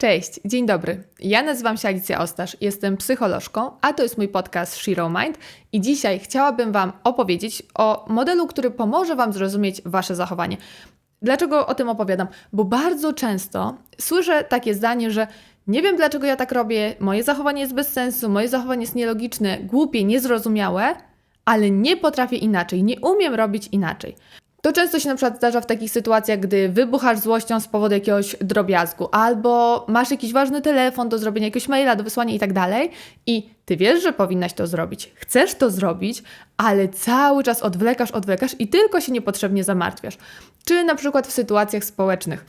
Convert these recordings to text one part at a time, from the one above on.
Cześć, dzień dobry. Ja nazywam się Alicja Ostasz, jestem psycholożką, a to jest mój podcast Shiro Mind i dzisiaj chciałabym Wam opowiedzieć o modelu, który pomoże Wam zrozumieć Wasze zachowanie. Dlaczego o tym opowiadam? Bo bardzo często słyszę takie zdanie, że nie wiem dlaczego ja tak robię, moje zachowanie jest bez sensu, moje zachowanie jest nielogiczne, głupie, niezrozumiałe, ale nie potrafię inaczej, nie umiem robić inaczej. To często się na przykład zdarza w takich sytuacjach, gdy wybuchasz złością z powodu jakiegoś drobiazgu, albo masz jakiś ważny telefon do zrobienia jakiegoś maila, do wysłania i tak dalej, i ty wiesz, że powinnaś to zrobić, chcesz to zrobić, ale cały czas odwlekasz, odwlekasz i tylko się niepotrzebnie zamartwiasz. Czy na przykład w sytuacjach społecznych.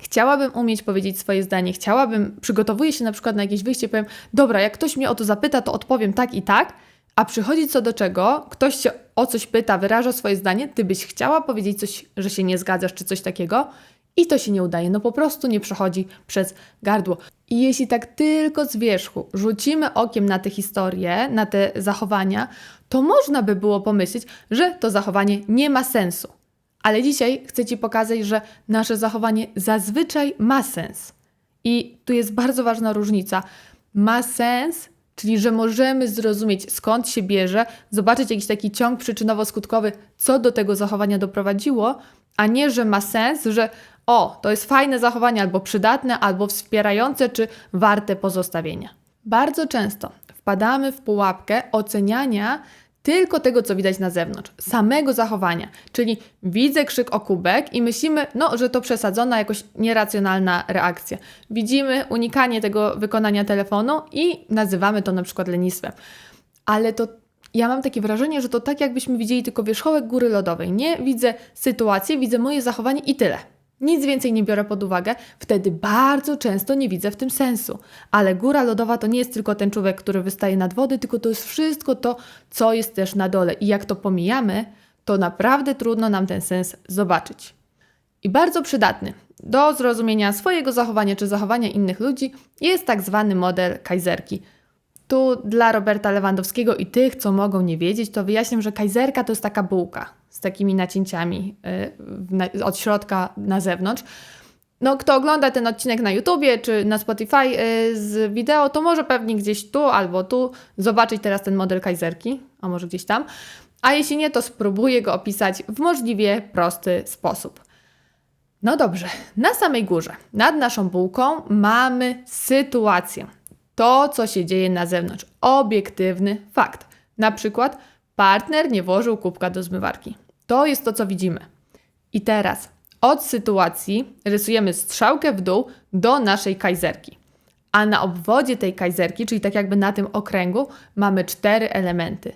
Chciałabym umieć powiedzieć swoje zdanie, chciałabym, przygotowuję się na przykład na jakieś wyjście, powiem, dobra, jak ktoś mnie o to zapyta, to odpowiem tak i tak, a przychodzi co do czego, ktoś cię o coś pyta, wyraża swoje zdanie, ty byś chciała powiedzieć coś, że się nie zgadzasz, czy coś takiego, i to się nie udaje. No po prostu nie przechodzi przez gardło. I jeśli tak tylko z wierzchu rzucimy okiem na te historie, na te zachowania, to można by było pomyśleć, że to zachowanie nie ma sensu. Ale dzisiaj chcę Ci pokazać, że nasze zachowanie zazwyczaj ma sens. I tu jest bardzo ważna różnica. Ma sens Czyli, że możemy zrozumieć skąd się bierze, zobaczyć jakiś taki ciąg przyczynowo-skutkowy, co do tego zachowania doprowadziło, a nie, że ma sens, że o, to jest fajne zachowanie albo przydatne, albo wspierające, czy warte pozostawienia. Bardzo często wpadamy w pułapkę oceniania tylko tego, co widać na zewnątrz, samego zachowania. Czyli widzę krzyk o kubek i myślimy, no, że to przesadzona, jakoś nieracjonalna reakcja. Widzimy unikanie tego wykonania telefonu i nazywamy to na przykład lenistwem. Ale to ja mam takie wrażenie, że to tak jakbyśmy widzieli tylko wierzchołek góry lodowej. Nie widzę sytuację, widzę moje zachowanie i tyle. Nic więcej nie biorę pod uwagę, wtedy bardzo często nie widzę w tym sensu. Ale góra lodowa to nie jest tylko ten człowiek, który wystaje nad wody, tylko to jest wszystko to, co jest też na dole. I jak to pomijamy, to naprawdę trudno nam ten sens zobaczyć. I bardzo przydatny do zrozumienia swojego zachowania czy zachowania innych ludzi jest tak zwany model kajzerki. Tu dla Roberta Lewandowskiego i tych, co mogą nie wiedzieć, to wyjaśnię, że kajzerka to jest taka bułka z takimi nacięciami y, od środka na zewnątrz. No, kto ogląda ten odcinek na YouTubie czy na Spotify y, z wideo, to może pewnie gdzieś tu albo tu zobaczyć teraz ten model kajzerki, a może gdzieś tam. A jeśli nie, to spróbuję go opisać w możliwie prosty sposób. No dobrze, na samej górze, nad naszą bułką mamy sytuację. To, co się dzieje na zewnątrz. Obiektywny fakt. Na przykład partner nie włożył kubka do zmywarki. To jest to, co widzimy. I teraz od sytuacji rysujemy strzałkę w dół do naszej kajzerki. A na obwodzie tej kajzerki, czyli tak jakby na tym okręgu, mamy cztery elementy.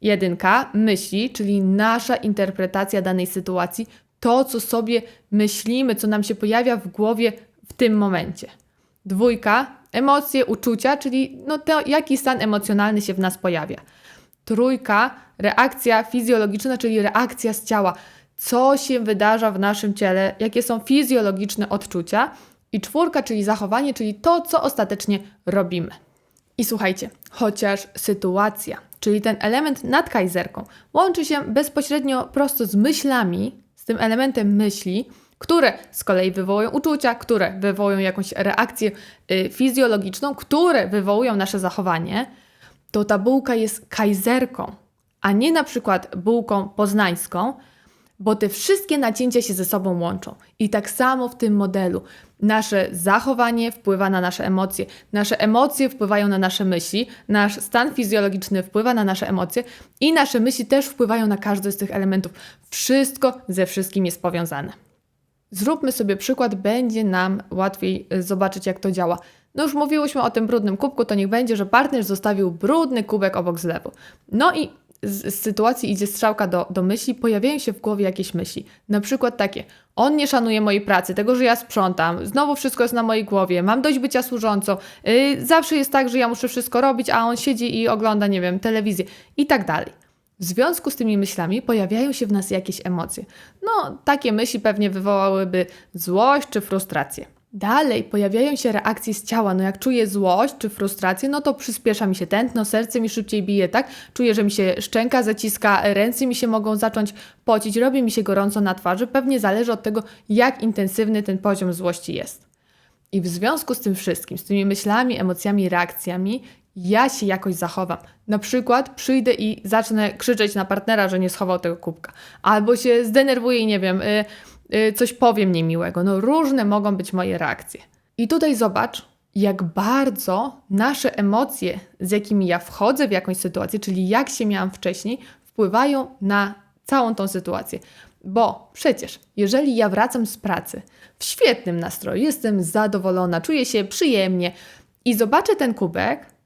Jedynka myśli, czyli nasza interpretacja danej sytuacji, to co sobie myślimy, co nam się pojawia w głowie w tym momencie. Dwójka emocje, uczucia, czyli no to, jaki stan emocjonalny się w nas pojawia. Trójka, reakcja fizjologiczna, czyli reakcja z ciała. Co się wydarza w naszym ciele, jakie są fizjologiczne odczucia. I czwórka, czyli zachowanie, czyli to, co ostatecznie robimy. I słuchajcie, chociaż sytuacja, czyli ten element nad kajzerką, łączy się bezpośrednio prosto z myślami, z tym elementem myśli, które z kolei wywołują uczucia, które wywołują jakąś reakcję y, fizjologiczną, które wywołują nasze zachowanie, to ta bułka jest kajzerką, a nie na przykład bułką poznańską, bo te wszystkie nacięcia się ze sobą łączą. I tak samo w tym modelu. Nasze zachowanie wpływa na nasze emocje, nasze emocje wpływają na nasze myśli, nasz stan fizjologiczny wpływa na nasze emocje i nasze myśli też wpływają na każdy z tych elementów. Wszystko ze wszystkim jest powiązane. Zróbmy sobie przykład, będzie nam łatwiej y, zobaczyć, jak to działa. No już mówiłyśmy o tym brudnym kubku, to niech będzie, że partner zostawił brudny kubek obok zlewu. No i z, z, sytuacji idzie strzałka do, do myśli, pojawiają się w głowie jakieś myśli. Na przykład takie, on nie szanuje mojej pracy, tego, że ja sprzątam, znowu wszystko jest na mojej głowie, mam dość bycia służącą, yy, zawsze jest tak, że ja muszę wszystko robić, a on siedzi i ogląda, nie wiem, telewizję i tak dalej. W związku z tymi myślami pojawiają się w nas jakieś emocje. No, takie myśli pewnie wywołałyby złość czy frustrację. Dalej pojawiają się reakcje z ciała. No jak czuję złość czy frustrację, no to przyspiesza mi się tętno, serce mi szybciej bije, tak? Czuję, że mi się szczęka zaciska, ręce mi się mogą zacząć pocić, robi mi się gorąco na twarzy. Pewnie zależy od tego, jak intensywny ten poziom złości jest. I w związku z tym wszystkim, z tymi myślami, emocjami, reakcjami, ja się jakoś zachowam. Na przykład przyjdę i zacznę krzyczeć na partnera, że nie schował tego kubka. Albo się zdenerwuję i nie wiem, y, y, coś powiem niemiłego. No różne mogą być moje reakcje. I tutaj zobacz, jak bardzo nasze emocje, z jakimi ja wchodzę w jakąś sytuację, czyli jak się miałam wcześniej, wpływają na całą tą sytuację. Bo przecież, jeżeli ja wracam z pracy w świetnym nastroju, jestem zadowolona, czuję się przyjemnie i zobaczę ten kubek,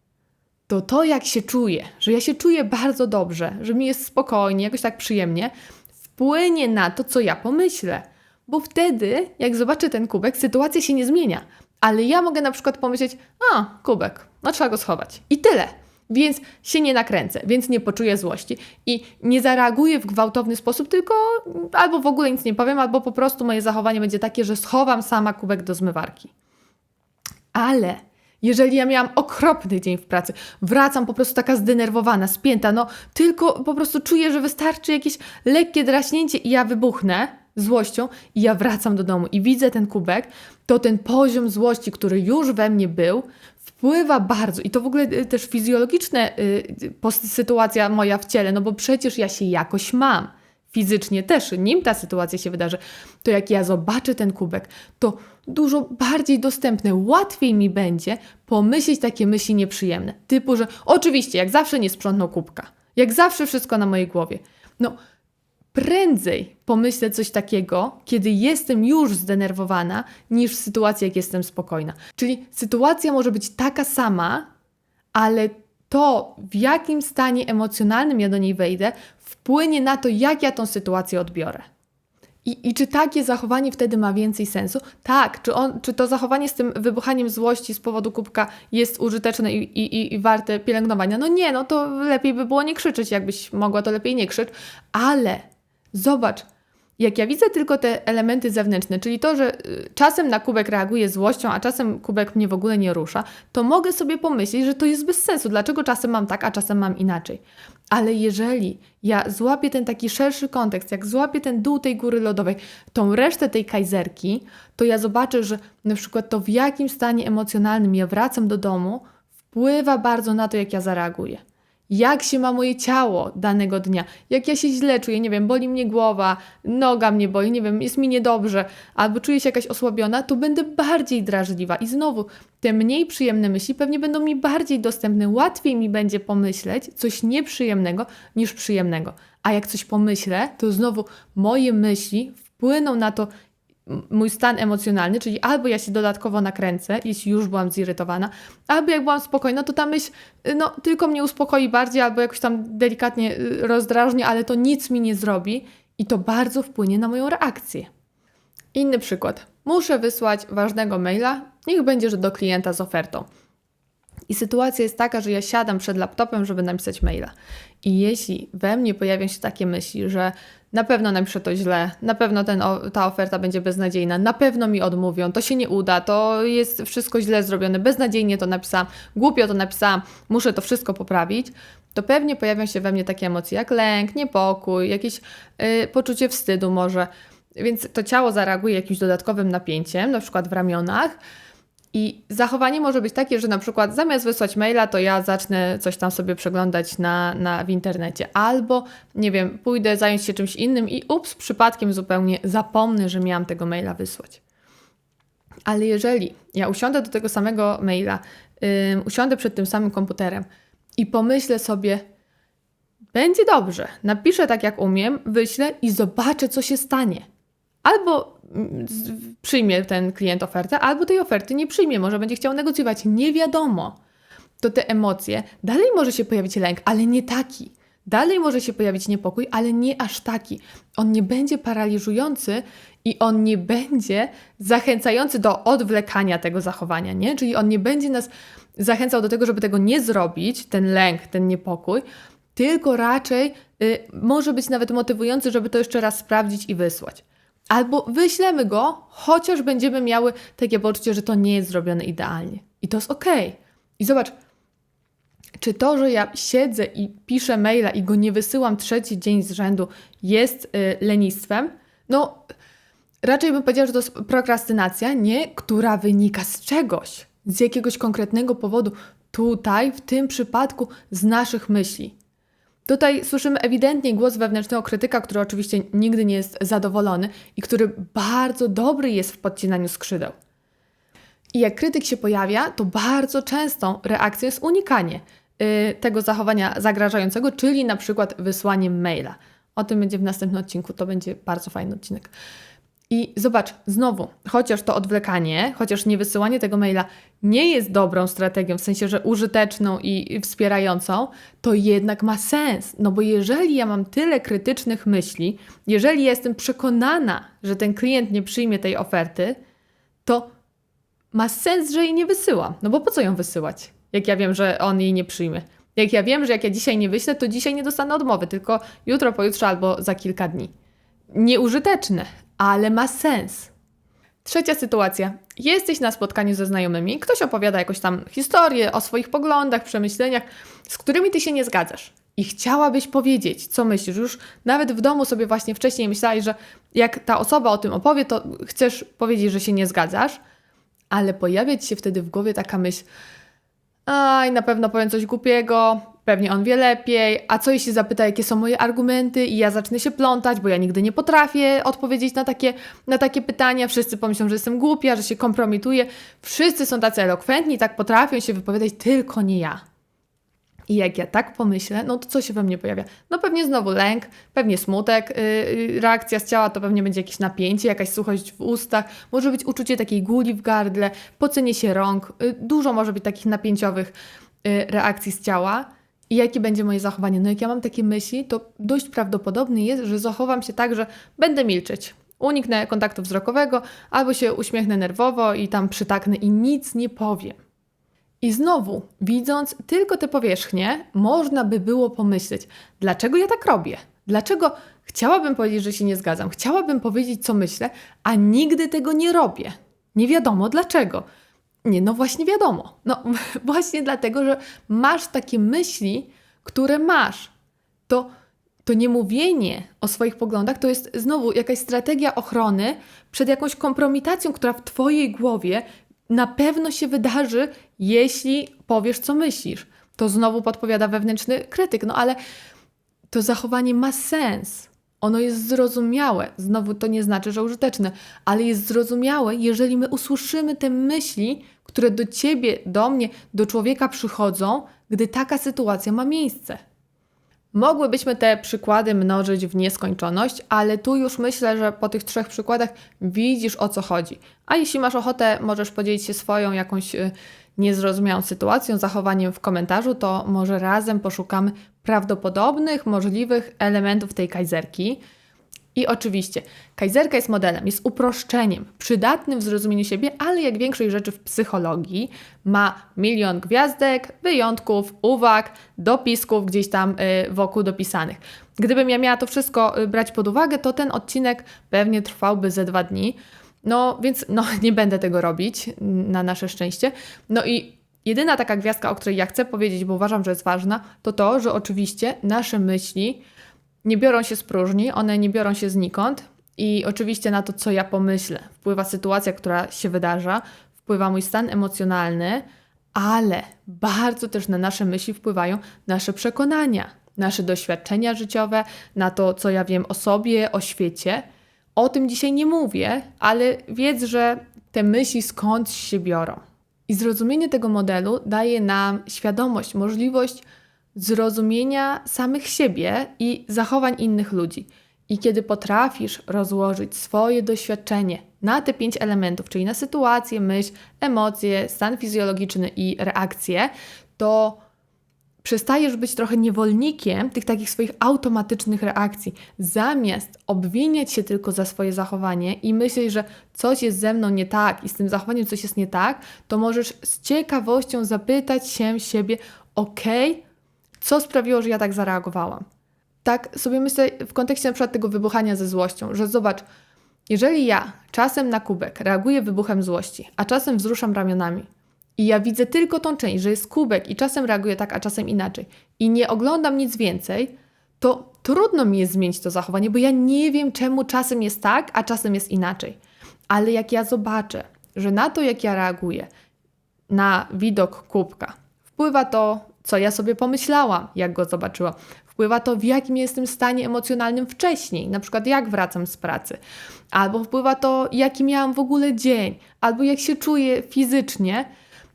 to to jak się czuję, że ja się czuję bardzo dobrze, że mi jest spokojnie, jakoś tak przyjemnie, wpłynie na to, co ja pomyślę. Bo wtedy, jak zobaczę ten kubek, sytuacja się nie zmienia. Ale ja mogę na przykład pomyśleć, a, kubek, no trzeba go schować. I tyle. Więc się nie nakręcę, więc nie poczuję złości i nie zareaguję w gwałtowny sposób, tylko albo w ogóle nic nie powiem, albo po prostu moje zachowanie będzie takie, że schowam sama kubek do zmywarki. Ale jeżeli ja miałam okropny dzień w pracy, wracam po prostu taka zdenerwowana, spięta, no tylko po prostu czuję, że wystarczy jakieś lekkie draśnięcie i ja wybuchnę złością i ja wracam do domu i widzę ten kubek, to ten poziom złości, który już we mnie był, wpływa bardzo i to w ogóle y, też fizjologiczne y, sytuacja moja w ciele, no bo przecież ja się jakoś mam. Fizycznie też, nim ta sytuacja się wydarzy, to jak ja zobaczę ten kubek, to dużo bardziej dostępne, łatwiej mi będzie pomyśleć takie myśli nieprzyjemne. Typu, że oczywiście, jak zawsze nie sprzątnął kubka, jak zawsze wszystko na mojej głowie. No, prędzej pomyślę coś takiego, kiedy jestem już zdenerwowana, niż w sytuacji, jak jestem spokojna. Czyli sytuacja może być taka sama, ale to, w jakim stanie emocjonalnym ja do niej wejdę, wpłynie na to, jak ja tą sytuację odbiorę. I, I czy takie zachowanie wtedy ma więcej sensu? Tak. Czy, on, czy to zachowanie z tym wybuchaniem złości z powodu kubka jest użyteczne i, i, i warte pielęgnowania? No nie, no to lepiej by było nie krzyczeć. Jakbyś mogła, to lepiej nie krzycz. Ale Zobacz, jak ja widzę tylko te elementy zewnętrzne, czyli to, że y, czasem na kubek reaguje złością, a czasem kubek mnie w ogóle nie rusza, to mogę sobie pomyśleć, że to jest bez sensu. Dlaczego czasem mam tak, a czasem mam inaczej? Ale jeżeli ja złapię ten taki szerszy kontekst, jak złapię ten dół tej góry lodowej, tą resztę tej kajzerki, to ja zobaczę, że na przykład to w jakim stanie emocjonalnym ja wracam do domu, wpływa bardzo na to, jak ja zareaguję jak się ma moje ciało danego dnia, jak ja się źle czuję, nie wiem, boli mnie głowa, noga mnie boli, nie wiem, jest mi niedobrze, albo czuję się jakaś osłabiona, to będę bardziej drażliwa. I znowu, te mniej przyjemne myśli pewnie będą mi bardziej dostępne, łatwiej mi będzie pomyśleć coś nieprzyjemnego niż przyjemnego. A jak coś pomyślę, to znowu moje myśli wpłyną na to, mój stan emocjonalny, czyli albo ja się dodatkowo nakręcę, jeśli już byłam zirytowana, albo jak byłam spokojna, to ta myśl y, no, tylko mnie uspokoi bardziej, albo jakoś tam delikatnie y, rozdrażni, ale to nic mi nie zrobi i to bardzo wpłynie na moją reakcję. Inny przykład. Muszę wysłać ważnego maila, niech będzie, że do klienta z ofertą. I sytuacja jest taka, że ja siadam przed laptopem, żeby napisać maila. I jeśli we mnie pojawią się takie myśli, że na pewno napiszę to źle, na pewno ten, ta oferta będzie beznadziejna, na pewno mi odmówią, to się nie uda, to jest wszystko źle zrobione, beznadziejnie to napisałam, głupio to napisałam, muszę to wszystko poprawić, to pewnie pojawią się we mnie takie emocje jak lęk, niepokój, jakieś yy, poczucie wstydu może. Więc to ciało zareaguje jakimś dodatkowym napięciem, na przykład w ramionach, i zachowanie może być takie, że na przykład zamiast wysłać maila, to ja zacznę coś tam sobie przeglądać na, na, w internecie. Albo, nie wiem, pójdę zająć się czymś innym i ups, przypadkiem zupełnie zapomnę, że miałam tego maila wysłać. Ale jeżeli ja usiądę do tego samego maila, yy, usiądę przed tym samym komputerem i pomyślę sobie, będzie dobrze, napiszę tak jak umiem, wyślę i zobaczę, co się stanie. Albo przyjmie ten klient ofertę, albo tej oferty nie przyjmie, może będzie chciał negocjować, nie wiadomo. To te emocje, dalej może się pojawić lęk, ale nie taki. Dalej może się pojawić niepokój, ale nie aż taki. On nie będzie paraliżujący i on nie będzie zachęcający do odwlekania tego zachowania, nie? Czyli on nie będzie nas zachęcał do tego, żeby tego nie zrobić, ten lęk, ten niepokój, tylko raczej y, może być nawet motywujący, żeby to jeszcze raz sprawdzić i wysłać. Albo wyślemy go, chociaż będziemy miały takie poczucie, że to nie jest zrobione idealnie. I to jest ok. I zobacz, czy to, że ja siedzę i piszę maila i go nie wysyłam trzeci dzień z rzędu, jest y, lenistwem? No, Raczej bym powiedziała, że to jest prokrastynacja, nie która wynika z czegoś, z jakiegoś konkretnego powodu. Tutaj, w tym przypadku, z naszych myśli. Tutaj słyszymy ewidentnie głos wewnętrznego krytyka, który oczywiście nigdy nie jest zadowolony i który bardzo dobry jest w podcinaniu skrzydeł. I jak krytyk się pojawia, to bardzo częstą reakcją jest unikanie yy, tego zachowania zagrażającego, czyli na przykład wysłaniem maila. O tym będzie w następnym odcinku, to będzie bardzo fajny odcinek. I zobacz, znowu, chociaż to odwlekanie, chociaż nie wysyłanie tego maila nie jest dobrą strategią, w sensie, że użyteczną i wspierającą, to jednak ma sens. No bo jeżeli ja mam tyle krytycznych myśli, jeżeli ja jestem przekonana, że ten klient nie przyjmie tej oferty, to ma sens, że jej nie wysyłam. No bo po co ją wysyłać, jak ja wiem, że on jej nie przyjmie? Jak ja wiem, że jak ja dzisiaj nie wyślę, to dzisiaj nie dostanę odmowy, tylko jutro, pojutrze albo za kilka dni. Nieużyteczne, ale ma sens. Trzecia sytuacja. Jesteś na spotkaniu ze znajomymi, ktoś opowiada jakąś tam historię o swoich poglądach, przemyśleniach, z którymi ty się nie zgadzasz. I chciałabyś powiedzieć, co myślisz. Już nawet w domu sobie właśnie wcześniej myślałaś, że jak ta osoba o tym opowie, to chcesz powiedzieć, że się nie zgadzasz, ale pojawia ci się wtedy w głowie taka myśl, aj, na pewno powiem coś głupiego, pewnie on wie lepiej, a co jeśli zapyta, jakie są moje argumenty i ja zacznę się plątać, bo ja nigdy nie potrafię odpowiedzieć na takie, na takie pytania, wszyscy pomyślą, że jestem głupia, że się kompromituję, wszyscy są tacy elokwentni, tak potrafią się wypowiadać, tylko nie ja. I jak ja tak pomyślę, no to co się we mnie pojawia? No pewnie znowu lęk, pewnie smutek, yy, reakcja z ciała to pewnie będzie jakieś napięcie, jakaś suchość w ustach, może być uczucie takiej guli w gardle, pocenie się rąk, yy, dużo może być takich napięciowych yy, reakcji z ciała. I jakie będzie moje zachowanie? No jak ja mam takie myśli, to dość prawdopodobne jest, że zachowam się tak, że będę milczeć. Uniknę kontaktu wzrokowego, albo się uśmiechnę nerwowo i tam przytaknę i nic nie powiem. I znowu, widząc tylko te powierzchnie, można by było pomyśleć, dlaczego ja tak robię? Dlaczego chciałabym powiedzieć, że się nie zgadzam? Chciałabym powiedzieć, co myślę, a nigdy tego nie robię. Nie wiadomo dlaczego. Nie, no właśnie wiadomo. No właśnie dlatego, że masz takie myśli, które masz. To, to nie mówienie o swoich poglądach to jest znowu jakaś strategia ochrony przed jakąś kompromitacją, która w Twojej głowie na pewno się wydarzy, jeśli powiesz, co myślisz. To znowu podpowiada wewnętrzny krytyk, no ale to zachowanie ma sens. Ono jest zrozumiałe. Znowu to nie znaczy, że użyteczne, ale jest zrozumiałe, jeżeli my usłyszymy te myśli, które do ciebie, do mnie, do człowieka przychodzą, gdy taka sytuacja ma miejsce. Mogłybyśmy te przykłady mnożyć w nieskończoność, ale tu już myślę, że po tych trzech przykładach widzisz o co chodzi. A jeśli masz ochotę, możesz podzielić się swoją jakąś y, niezrozumiałą sytuacją, zachowaniem w komentarzu, to może razem poszukamy prawdopodobnych, możliwych elementów tej kajzerki. I oczywiście, kajzerka jest modelem, jest uproszczeniem, przydatnym w zrozumieniu siebie, ale jak większość rzeczy w psychologii, ma milion gwiazdek, wyjątków, uwag, dopisków gdzieś tam y, wokół dopisanych. Gdybym ja miała to wszystko y, brać pod uwagę, to ten odcinek pewnie trwałby ze dwa dni. No więc no, nie będę tego robić, na nasze szczęście. No i jedyna taka gwiazdka, o której ja chcę powiedzieć, bo uważam, że jest ważna, to to, że oczywiście nasze myśli nie biorą się z próżni, one nie biorą się znikąd i oczywiście na to, co ja pomyślę, wpływa sytuacja, która się wydarza, wpływa mój stan emocjonalny, ale bardzo też na nasze myśli wpływają nasze przekonania, nasze doświadczenia życiowe, na to, co ja wiem o sobie, o świecie. O tym dzisiaj nie mówię, ale wiedz, że te myśli skąd się biorą. I zrozumienie tego modelu daje nam świadomość, możliwość zrozumienia samych siebie i zachowań innych ludzi. I kiedy potrafisz rozłożyć swoje doświadczenie na te pięć elementów, czyli na sytuację, myśl, emocje, stan fizjologiczny i reakcje, to przestajesz być trochę niewolnikiem tych takich swoich automatycznych reakcji. Zamiast obwiniać się tylko za swoje zachowanie i myśleć, że coś jest ze mną nie tak i z tym zachowaniem coś jest nie tak, to możesz z ciekawością zapytać się siebie, ok, co sprawiło, że ja tak zareagowałam. Tak sobie myślę w kontekście na przykład tego wybuchania ze złością, że zobacz, jeżeli ja czasem na kubek reaguję wybuchem złości, a czasem wzruszam ramionami i ja widzę tylko tą część, że jest kubek i czasem reaguję tak, a czasem inaczej i nie oglądam nic więcej, to trudno mi jest zmienić to zachowanie, bo ja nie wiem, czemu czasem jest tak, a czasem jest inaczej. Ale jak ja zobaczę, że na to, jak ja reaguję, na widok kubka, wpływa to, co ja sobie pomyślałam, jak go zobaczyłam. Wpływa to, w jakim jestem stanie emocjonalnym wcześniej, na przykład jak wracam z pracy, albo wpływa to, jaki miałam w ogóle dzień, albo jak się czuję fizycznie,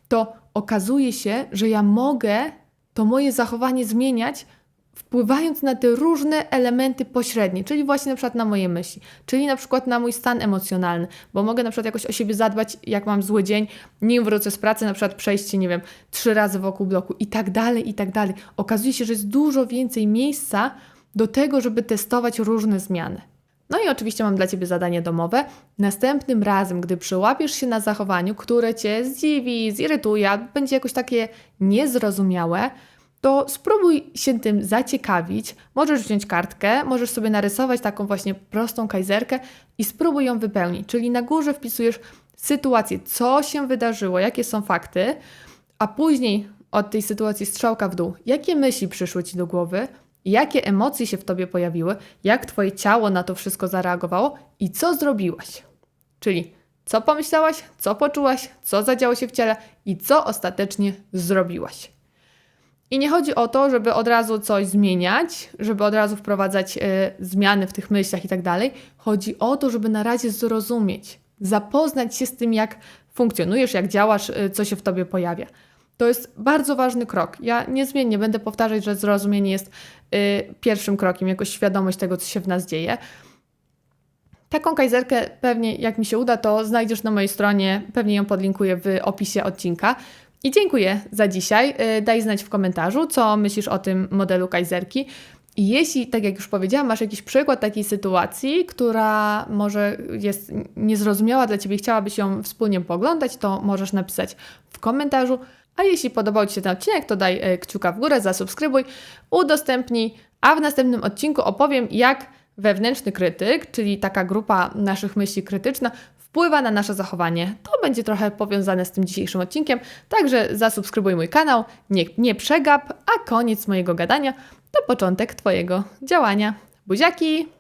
to okazuje się, że ja mogę to moje zachowanie zmieniać wpływając na te różne elementy pośrednie, czyli właśnie na przykład na moje myśli, czyli na przykład na mój stan emocjonalny, bo mogę na przykład jakoś o siebie zadbać, jak mam zły dzień, nim wrócę z pracy, na przykład przejście, nie wiem, trzy razy wokół bloku i tak dalej, i tak dalej. Okazuje się, że jest dużo więcej miejsca do tego, żeby testować różne zmiany. No i oczywiście mam dla Ciebie zadanie domowe. Następnym razem, gdy przyłapiesz się na zachowaniu, które Cię zdziwi, zirytuje, będzie jakoś takie niezrozumiałe, to spróbuj się tym zaciekawić. Możesz wziąć kartkę, możesz sobie narysować taką właśnie prostą kajzerkę i spróbuj ją wypełnić. Czyli na górze wpisujesz sytuację, co się wydarzyło, jakie są fakty, a później od tej sytuacji strzałka w dół, jakie myśli przyszły Ci do głowy, jakie emocje się w Tobie pojawiły, jak Twoje ciało na to wszystko zareagowało i co zrobiłaś. Czyli co pomyślałaś, co poczułaś, co zadziało się w ciele i co ostatecznie zrobiłaś. I nie chodzi o to, żeby od razu coś zmieniać, żeby od razu wprowadzać y, zmiany w tych myślach i tak dalej. Chodzi o to, żeby na razie zrozumieć, zapoznać się z tym, jak funkcjonujesz, jak działasz, y, co się w tobie pojawia. To jest bardzo ważny krok. Ja niezmiennie będę powtarzać, że zrozumienie jest y, pierwszym krokiem, jako świadomość tego, co się w nas dzieje. Taką kajzerkę pewnie, jak mi się uda, to znajdziesz na mojej stronie, pewnie ją podlinkuję w opisie odcinka. I dziękuję za dzisiaj. Y, daj znać w komentarzu, co myślisz o tym modelu kajzerki. I jeśli, tak jak już powiedziałam, masz jakiś przykład takiej sytuacji, która może jest niezrozumiała dla Ciebie i chciałabyś ją wspólnie poglądać, to możesz napisać w komentarzu. A jeśli podobał Ci się ten odcinek, to daj y, kciuka w górę, zasubskrybuj, udostępnij, a w następnym odcinku opowiem, jak wewnętrzny krytyk, czyli taka grupa naszych myśli krytyczna, wpływa na nasze zachowanie. To będzie trochę powiązane z tym dzisiejszym odcinkiem, także zasubskrybuj mój kanał, nie, nie przegap, a koniec mojego gadania to początek Twojego działania. Buziaki!